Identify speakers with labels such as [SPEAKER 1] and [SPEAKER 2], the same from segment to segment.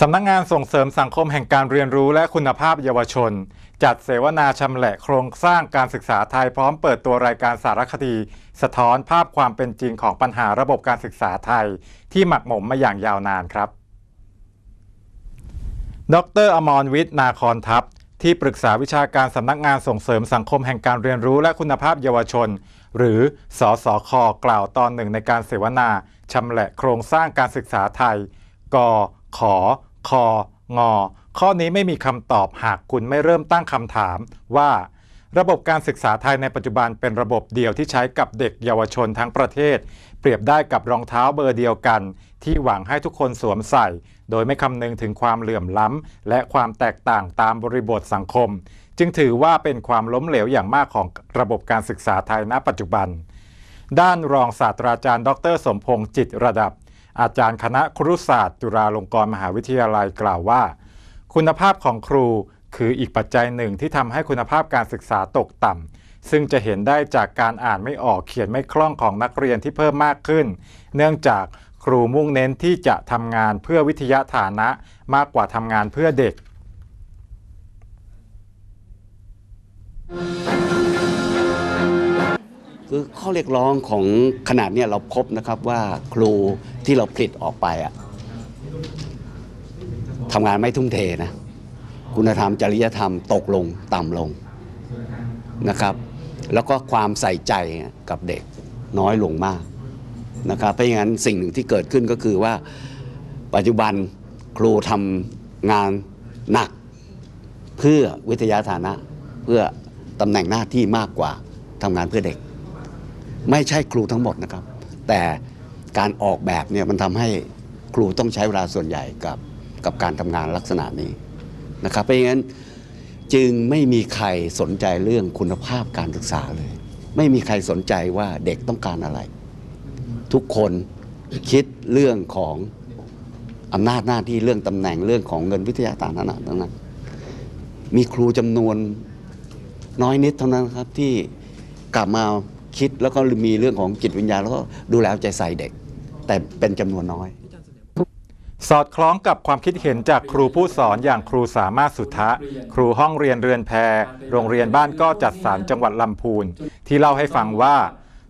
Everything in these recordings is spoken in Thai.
[SPEAKER 1] สำนักงานส่งเสริมสังคมแห่งการเรียนรู้และคุณภาพเยาวชน จัดเสวนาชำแหละโครงสร้างการศึกษาไทยพร้อมเปิดตัวรายการสารคดี สะท้อนภาพความเป็นจริงของปัญหาระบบการศึกษาไทย ที่หมักหมมมาอย่างยาวนานครับ ดรอมรวิทย์นาคอนทัพ ที่ปรึกษาวิชาการสำนักงานส่งเสริมสังคมแห่งการเรียนรู้และคุณภาพเยาวชน หรือสอสอคกล่าวตอนหนึ่งในการเสวนาชำแหละโครงสร้างการศึกษาไทยก ขอคงอ ข้อนี้ไม่มีคำตอบหากคุณไม่เริ่มตั้งคำถามว่า ระบบการศึกษาไทยในปัจจุบันเป็นระบบเดียวที่ใช้กับเด็กเยาวชนทั้งประเทศ เปรียบได้กับรองเท้าเบอร์เดียวกัน ที่หวังให้ทุกคนสวมใส่ โดยไม่คำนึงถึงความเหลื่อมล้ำและความแตกต่างตามบริบทสังคม จึงถือว่าเป็นความล้มเหลวอย่างมากของระบบการศึกษาไทยณปัจจุบันด้านรองศาสตราจารย์ ดร สมพงษ์จิตระดับ อาจารย์คณะครุศาสตร์จุฬาลงกรณ์มหาวิทยาลัยกล่าวว่า คุณภาพของครูคืออีกปัจจัยหนึ่งที่ทำให้คุณภาพการศึกษาตกต่ำซึ่งจะเห็นได้จากการอ่านไม่ออกเขียนไม่คล่องของนักเรียนที่เพิ่มมากขึ้น เนื่องจากครูมุ่งเน้นที่จะทำงานเพื่อวิทยาฐานะมากกว่าทำงานเพื่อเด็ก
[SPEAKER 2] คือข้อเรียกร้องของขนาดเนี้ยเราพบนะครับว่าครูที่เราผลิตออกไปอะทำงานไม่ทุ่มเทนะ คุณธรรมจริยธรรมตกลงต่ำลงนะครับ แล้วก็ความใส่ใจกับเด็กน้อยลงมากนะครับเพราะงั้นสิ่งหนึ่งที่เกิดขึ้นก็คือว่าปัจจุบันครูทำงานหนักเพื่อวิทยาฐานะ เพื่อตำแหน่งหน้าที่มากกว่าทำงานเพื่อเด็ก ไม่ใช่ครูทั้งหมดนะครับ แต่การออกแบบเนี่ยมันทำให้ครูต้องใช้เวลาส่วนใหญ่กับกับการทำงานลักษณะนี้นะครับเพราะงั้นจึงไม่มีใครสนใจเรื่องคุณภาพการศึกษาเลย ไม่มีใครสนใจว่าเด็กต้องการอะไร ทุกคนคิดเรื่องของอำนาจหน้าที่เรื่องตำแหน่งเรื่องของเงินวิทยาฐานะทั้งนั้น มีครูจำนวนน้อยนิดเท่านั้นครับที่กลับมา คิดแล้วก็มีเรื่องของจิตวิญญาณแล้วก็ดูแลเอาใจใส่เด็ก แต่เป็นจำนวนน้อย
[SPEAKER 1] สอดคล้องกับความคิดเห็นจากครูผู้สอนอย่างครูสามารถสุทธะ ครูห้องเรียนเรือนแพร โรงเรียนบ้านก็จัดสรรจังหวัดลำพูน ที่เล่าให้ฟังว่า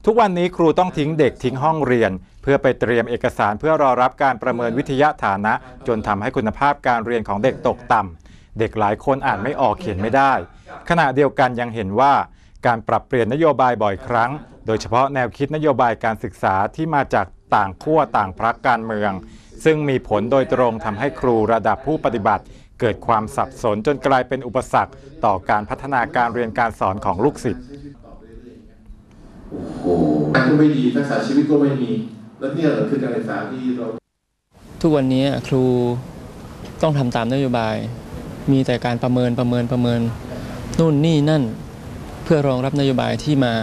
[SPEAKER 1] ทุกวันนี้ครูต้องทิ้งเด็กทิ้งห้องเรียน เพื่อไปเตรียมเอกสารเพื่อรอรับการประเมินวิทยาฐานะ จนทำให้คุณภาพการเรียนของเด็กตกต่ำเด็กหลายคนอ่านไม่ออกเขียนไม่ได้ ขณะเดียวกันยังเห็นว่า การปรับเปลี่ยนนโยบายบ่อยครั้ง โดยเฉพาะแนวคิดนโยบายการศึกษาที่มาจากต่างขั้วต่างพรรคการเมือง ซึ่งมีผลโดยตรงทำให้ครูระดับผู้ปฏิบัติ เกิดความสับสนจนกลายเป็นอุปสรรค ต่อการพัฒนาการเรียนการสอนของลูกศิษย์
[SPEAKER 3] โอ้โหงานก็ไม่ดีทักษะชีวิตก็ไม่มี แล้วเนี่ยเหรอคือการศึกษาที่เรา
[SPEAKER 4] ทุกวันนี้ครูต้องทำตามนโยบาย มีแต่การประเมินประเมินประเมินนู่นนี่นั่น เพื่อรองรับนโยบายที่มา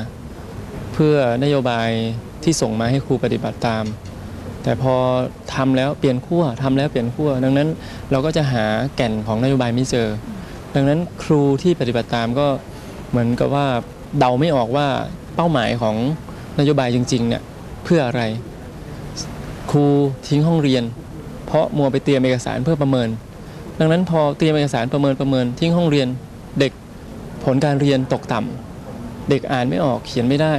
[SPEAKER 4] เพื่อนโยบายที่ส่งมาให้ครูปฏิบัติตาม แต่พอทำแล้วเปลี่ยนขั้วทำแล้วเปลี่ยนขั้วดังนั้นเราก็จะหาแก่นของนโยบายไม่เจอ ดังนั้นครูที่ปฏิบัติตามก็เหมือนกับว่าเดาไม่ออกว่าเป้าหมายของนโยบายจริงๆเนี่ยเพื่ออะไร ครูทิ้งห้องเรียน เพราะมัวไปเตรียมเอกสารเพื่อประเมิน ดังนั้นพอเตรียมเอกสารประเมินประเมินทิ้งห้องเรียนเด็ก ผลการเรียนตกต่ำเด็กอ่านไม่ออกเขียนไม่ได้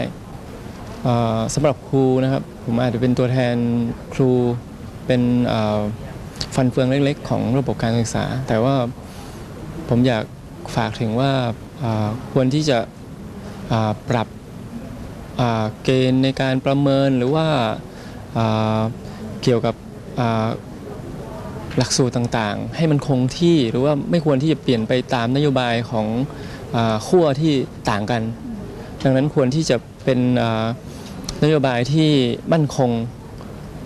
[SPEAKER 4] สำหรับครูนะครับผมอาจจะเป็นตัวแทนครูเป็นฟันเฟืองเล็กๆ ของระบบการศึกษา แต่ว่าผมอยากฝากถึงว่าควรที่จะปรับเกณฑ์ในการประเมินหรือว่าเกี่ยวกับหลักสูตรต่างๆ ให้มันคงที่หรือว่าไม่ควรที่จะเปลี่ยนไปตามนโยบายของ ขั้วที่ต่างกัน ดังนั้นควรที่จะเป็นนโยบายที่มั่นคง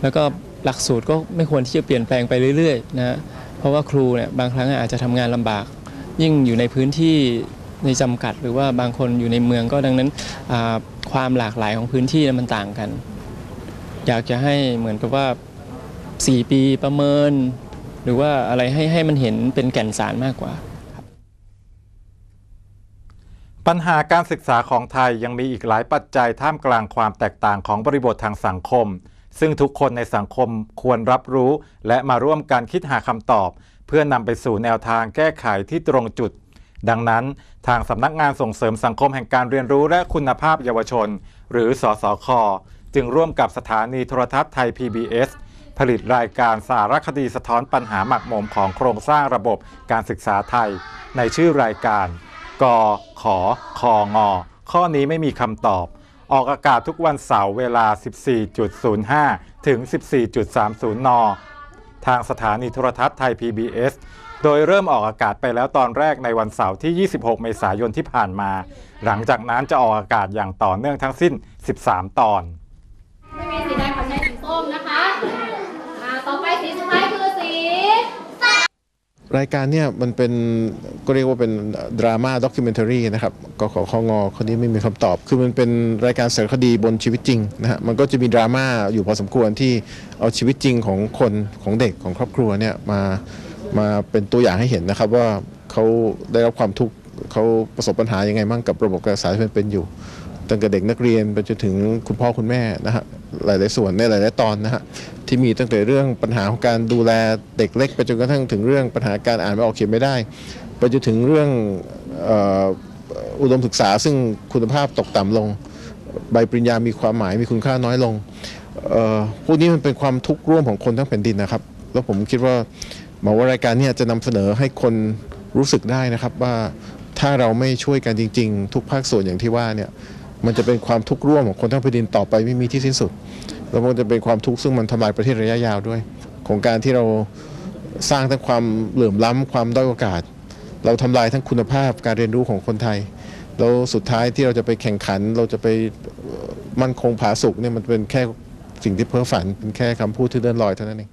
[SPEAKER 4] แล้วก็หลักสูตรก็ไม่ควรที่จะเปลี่ยนแปลงไปเรื่อยๆนะเพราะว่าครูเนี่ยบางครั้งอาจจะทำงานลำบาก ยิ่งอยู่ในพื้นที่ในจำกัด หรือว่าบางคนอยู่ในเมืองก็ดังนั้นความหลากหลายของพื้นที่มันต่างกัน อยากจะให้เหมือนกับว่า 4 ปีประเมิน หรือว่าอะไรให้ให้มันเห็นเป็นแก่นสารมากกว่า
[SPEAKER 1] ปัญหาการศึกษาของไทยยังมีอีกหลายปัจจัยท่ามกลางความแตกต่างของบริบททางสังคม ซึ่งทุกคนในสังคมควรรับรู้ และมาร่วมกันคิดหาคำตอบ เพื่อนำไปสู่แนวทางแก้ไขที่ตรงจุด ดังนั้น ทางสำนักงานส่งเสริมสังคมแห่งการเรียนรู้และคุณภาพเยาวชน หรือสสคจึงร่วมกับสถานีโทรทัศน์ไทย PBS ผลิตรายการสารคดีสะท้อนปัญหาหมักหมมของโครงสร้างระบบการศึกษาไทย ในชื่อรายการ กขอคงข้อนี้ไม่มีคำตอบ ออกอากาศทุกวันเสาร์เวลา 14.05 ถึง 14.30 น ทางสถานีโทรทัศน์ไทย PBS โดยเริ่มออกอากาศไปแล้วตอนแรกในวันเสาร์ที่ 26 เมษายนที่ผ่านมา หลังจากนั้นจะออกอากาศอย่างต่อเนื่องทั้งสิ้น 13 ตอน
[SPEAKER 5] ไม่มีสีแดงขอใช้สีส้มนะคะอ่าต่อไปสีสุดท้ายคือสี
[SPEAKER 6] รายการเนี่ยมันเป็นก็เรียกว่าเป็นดราม่าด็อกิเมนทารีนะครับกขคงคนนี้ไม่มีคำตอบ คือมันเป็นรายการสารคดีบนชีวิตจริงนะฮะมันก็จะมีดราม่าอยู่พอสมควรที่เอาชีวิตจริงของคนของเด็กของครอบครัวเนี่ยมามาเป็นตัวอย่างให้เห็นนะครับว่าเขาได้รับความทุกข์เขาประสบปัญหายังไงบ้างกับระบบการศึกษาที่เป็นอยู่ ตั้งแต่เด็กนักเรียนไปจนถึงคุณพ่อคุณแม่นะฮะหลาย ๆ ส่วนในหลาย ๆ ตอนนะฮะที่มีตั้งแต่เรื่องปัญหาของการดูแลเด็กเล็กไปจนกระทั่งถึงเรื่องปัญหาการอ่านไม่ออกเขียนไม่ได้ ไปจนถึงเรื่องอ,อุดมศึกษาซึ่งคุณภาพตกต่ำลง ใบปริญญามีความหมายมีคุณค่าน้อยลงเอ่อพวกนี้มันเป็นความทุกข์ร่วมของคนทั้งแผ่นดินนะครับ แล้วผมคิดว่าหมาว่ารายการเนี้จะนำเสนอให้คนรู้สึกได้นะครับว่าถ้าเราไม่ช่วยกันจริง ๆ ทุกภาคส่วนอย่างที่ว่าเนี่ย มันจะเป็นความทุกข์ร่วมของคนทั้งแผ่นดินต่อไปไม่มีที่สิ้นสุด แล้วมันจะเป็นความทุกข์ซึ่งมันทำลายประเทศระยะยาวด้วย ของการที่เราสร้างทั้งความเหลื่อมล้ำความด้อยโอกาส เราทำลายทั้งคุณภาพการเรียนรู้ของคนไทย แล้วสุดท้ายที่เราจะไปแข่งขัน เราจะไปมั่นคงผาสุกเนี่ยมันเป็นแค่สิ่งที่เพ้อฝันเป็นแค่คำพูดที่เลื่อนลอยเท่านั้นเอง